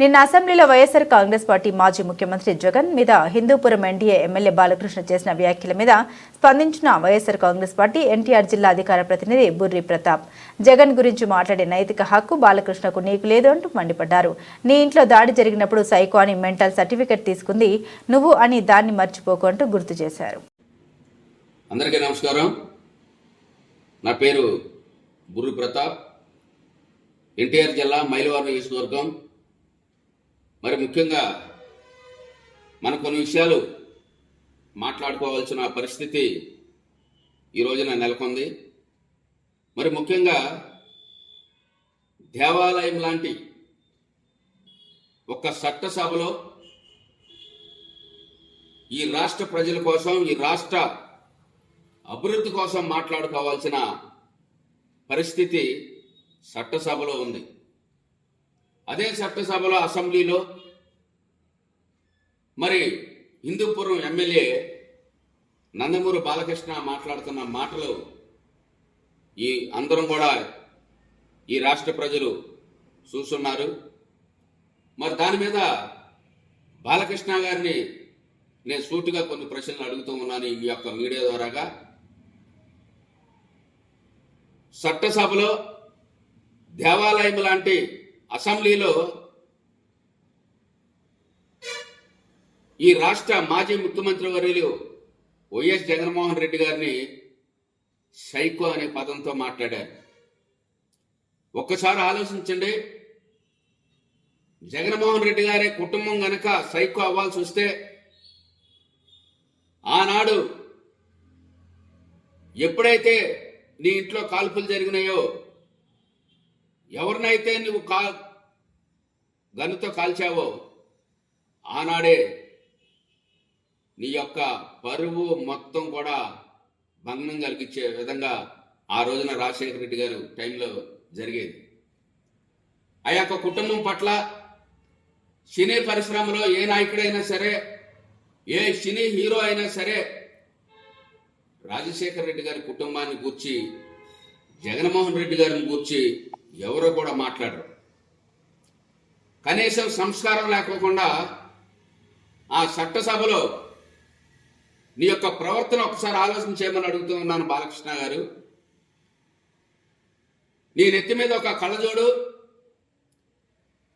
నిన్న అసెంబ్లీలో వైఎస్ఆర్ కాంగ్రెస్ పార్టీ మాజీ ముఖ్యమంత్రి జగన్ మీద హిందూపురం ఎన్డీఏ ఎమ్మెల్యే బాలకృష్ణ చేసిన వ్యాఖ్యల మీద స్పందించిన వైఎస్ఆర్ కాంగ్రెస్ పార్టీ ఎన్టీఆర్ జిల్లా అధికార ప్రతినిధి బుర్రి ప్రతాప్. జగన్ గురించి మాట్లాడే నైతిక హక్కు బాలకృష్ణకు నీకు లేదు అంటూ మండిపడ్డారు. నీ ఇంట్లో దాడి జరిగినప్పుడు సైకో అని మెంటల్ సర్టిఫికెట్ తీసుకుంది. నువ్వు అని దాన్ని మర్చిపోకు అంటూ గుర్తు చేశారు. అందరికీ నమస్కారం. నా పేరు బుర్రి ప్రతాప్. ఎన్టీఆర్ జిల్లా మైలవారం నియోజకవర్గం మరి ముఖ్యంగా మన కొన్ని విషయాలు మాట్లాడుకోవాల్సిన పరిస్థితి ఈ రోజున నెలకొంది. మరి ముఖ్యంగా దేవాలయం లాంటి ఒక చట్టసభలో ఈ రాష్ట్ర ప్రజల కోసం ఈ రాష్ట్ర అభివృద్ధి కోసం మాట్లాడుకోవాల్సిన పరిస్థితి చట్టసభలో ఉంది. అదే చట్టసభలో అసెంబ్లీలో మరి హిందూపురం ఎమ్మెల్యే నందమూరి బాలకృష్ణ మాట్లాడుతున్న మాటలు ఈ అందరం కూడా ఈ రాష్ట్ర ప్రజలు చూస్తున్నారు. మరి దాని మీద బాలకృష్ణ గారిని నేను సూటిగా కొన్ని ప్రశ్నలు అడుగుతూ ఉన్నాను ఈ యొక్క మీడియా ద్వారాగా. చట్టసభలో దేవాలయం లాంటి అసెంబ్లీలో ఈ రాష్ట్ర మాజీ ముఖ్యమంత్రి వర్యులు వైఎస్ జగన్మోహన్ రెడ్డి గారిని సైకో అనే పదంతో మాట్లాడారు. ఒక్కసారి ఆలోచించండి. జగన్మోహన్ రెడ్డి గారి కుటుంబం గనక సైకో అవ్వాల్సి వస్తే ఆనాడు ఎప్పుడైతే నీ ఇంట్లో కాల్పులు జరిగినాయో ఎవరినైతే నువ్వు కా గన్నుతో కాల్చావో ఆనాడే నీ యొక్క పరువు మొత్తం కూడా భంగం కలిగించే విధంగా ఆ రోజున రాజశేఖర రెడ్డి గారు టైంలో జరిగేది. ఆ యొక్క కుటుంబం పట్ల సినీ పరిశ్రమలో ఏ నాయకుడైనా సరే ఏ సినీ హీరో అయినా సరే రాజశేఖర రెడ్డి గారి కుటుంబాన్ని గూర్చి జగన్మోహన్ రెడ్డి గారిని గూర్చి ఎవరో కూడా మాట్లాడరు. కనీసం సంస్కారం లేకోకుండా ఆ చట్టసభలో నీ యొక్క ప్రవర్తన ఒకసారి ఆలోచన చేయమని అడుగుతూ ఉన్నాను బాలకృష్ణ గారు. నీ నెత్తి మీద ఒక కళ్ళజోడు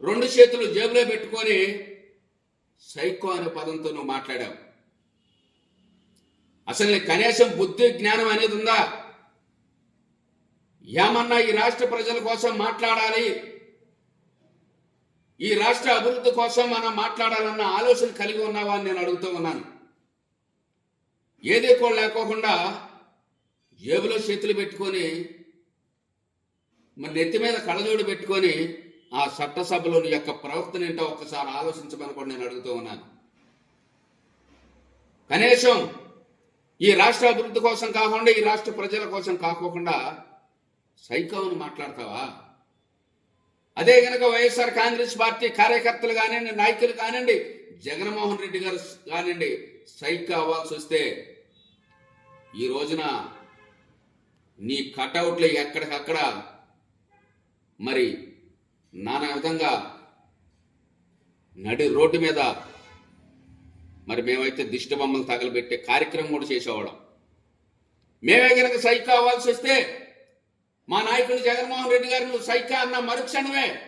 రెండు చేతులు జేబులో పెట్టుకొని సైకో అనే పదంతో నువ్వు మాట్లాడావు. అసలు కనీసం బుద్ధి జ్ఞానం అనేది ఉందా? ఏమన్నా ఈ రాష్ట్ర ప్రజల కోసం మాట్లాడాలి. ఈ రాష్ట్ర అభివృద్ధి కోసం మనం మాట్లాడాలన్న ఆలోచన కలిగి ఉన్నావా అని నేను అడుగుతూ ఉన్నాను. ఏదే కూడా లేకోకుండా జేబులో చేతులు పెట్టుకొని మరి నెత్తి మీద కళ్ళజోడు పెట్టుకొని ఆ చట్టసభలోని యొక్క ప్రవర్తన ఏంటో ఒక్కసారి ఆలోచించమని కూడా నేను అడుగుతూ ఉన్నాను. కనీసం ఈ రాష్ట్ర అభివృద్ధి కోసం కాకుండా ఈ రాష్ట్ర ప్రజల కోసం కాకోకుండా సైకోని మాట్లాడతావా? అదే గనక వైఎస్ఆర్ కాంగ్రెస్ పార్టీ కార్యకర్తలు కానివ్వండి నాయకులు కానివ్వండి జగన్మోహన్ రెడ్డి గారు కానివ్వండి సైకో అవ్వాల్సి వస్తే ఈ రోజున నీ కటౌట్లు ఎక్కడికక్కడ మరి నానా విధంగా నడి రోడ్డు మీద మరి మేమైతే దిష్టి బొమ్మలు తగలబెట్టే కార్యక్రమం కూడా చేసేవాళ్ళం. మేమే కనుక సైకో అవ్వాల్సి వస్తే మా నాయకుడు జగన్మోహన్ రెడ్డి గారు నువ్వు సైకా అన్న మరుక్షణమే.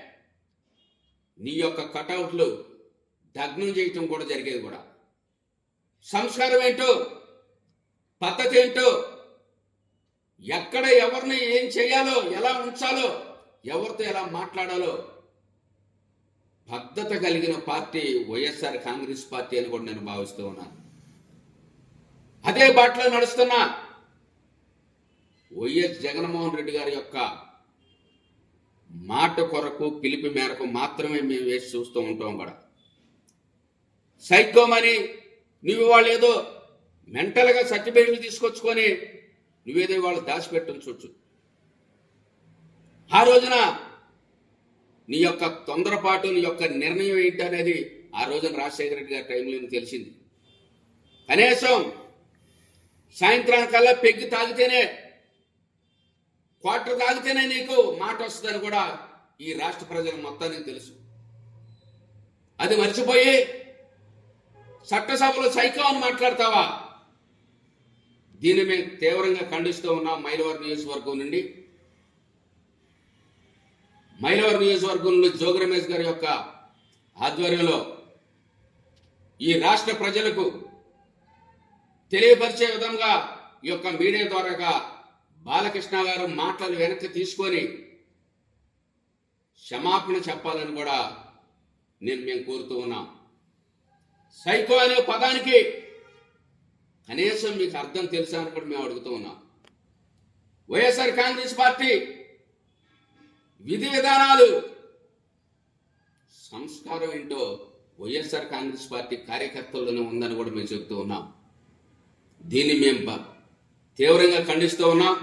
నీ యొక్క కటౌట్లు దగ్నం చేయటం కూడా జరిగేది కూడా. సంస్కారం ఏంటో పద్ధతి ఏంటో ఎక్కడ ఎవరిని ఏం చేయాలో ఎలా ఉంచాలో ఎవరితో ఎలా మాట్లాడాలో భద్రత కలిగిన పార్టీ వైఎస్ఆర్ కాంగ్రెస్ పార్టీ అని కూడా నేను భావిస్తూ ఉన్నాను. అదే బాటలో నడుస్తున్నా వైఎస్ జగన్మోహన్ రెడ్డి గారి యొక్క మాట కొరకు పిలిపి మేరకు మాత్రమే మేము వేసి చూస్తూ ఉంటాం కూడా. సైకోమని నువ్వు వాళ్ళు ఏదో మెంటల్గా సర్టిఫికేట్లు తీసుకొచ్చుకొని నువ్వేదో వాళ్ళు దాచిపెట్టించవచ్చు ఆ రోజున నీ యొక్క తొందరపాటు నీ యొక్క నిర్ణయం ఏంటి అనేది ఆ రోజున రాజశేఖర రెడ్డి గారి టైంలో తెలిసింది. కనీసం సాయంత్రానికల్లా పెగ్గి తాగితేనే క్వార్టర్ తాగితేనే నీకు మాట వస్తుందని కూడా ఈ రాష్ట్ర ప్రజలు మొత్తానికి తెలుసు. అది మర్చిపోయి చట్టసభలో సైకో అని మాట్లాడతావా? దీన్ని మేము తీవ్రంగా ఖండిస్తూ ఉన్నాం మైలవరం నియోజకవర్గం నుండి. మైలవరం నియోజకవర్గంలో నుండి జోగి రమేష్ గారి యొక్క ఆధ్వర్యంలో ఈ రాష్ట్ర ప్రజలకు తెలియపరిచే విధంగా ఈ యొక్క మీడియా ద్వారాగా బాలకృష్ణ గారు మాటలు వెనక్కి తీసుకొని క్షమాపణ చెప్పాలని కూడా నేను మేము కోరుతూ ఉన్నాం. సైకో అనే పదానికి కనీసం మీకు అర్థం తెలుసా అని కూడా మేము అడుగుతూ ఉన్నాం. వైఎస్ఆర్ కాంగ్రెస్ పార్టీ విధి విధానాలు సంస్కారం ఏంటో వైఎస్ఆర్ కాంగ్రెస్ పార్టీ కార్యకర్తల్లోనే ఉందని కూడా మేము చెబుతూ ఉన్నాం. దీన్ని మేము తీవ్రంగా ఖండిస్తూ ఉన్నాం.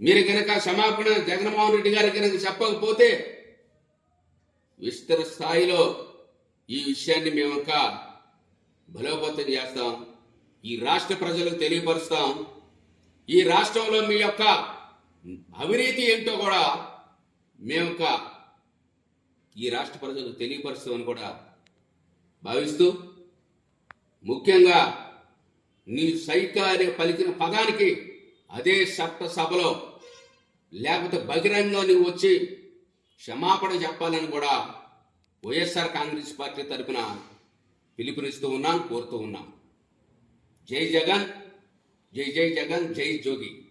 మీరు కనుక క్షమాపణ జగన్మోహన్ రెడ్డి గారు కనుక చెప్పకపోతే విస్తృత స్థాయిలో ఈ విషయాన్ని మేము ఇంకా బలోపేతం చేస్తాం. ఈ రాష్ట్ర ప్రజలకు తెలియపరుస్తాం. ఈ రాష్ట్రంలో మీ యొక్క అవినీతి ఏంటో కూడా మేము ఒక ఈ రాష్ట్ర ప్రజలకు తెలియపరుస్తామని కూడా భావిస్తూ ముఖ్యంగా నీ సైకా అనే పలికిన పదానికి అదే చట్టసభలో లేకపోతే బహిరంగ నువ్వు వచ్చి క్షమాపణ చెప్పాలని కూడా వైఎస్ఆర్ కాంగ్రెస్ పార్టీ తరఫున పిలుపునిస్తూ ఉన్నాం కోరుతూ ఉన్నాం. జై జగన్ జై జై జగన్ జై జోగి.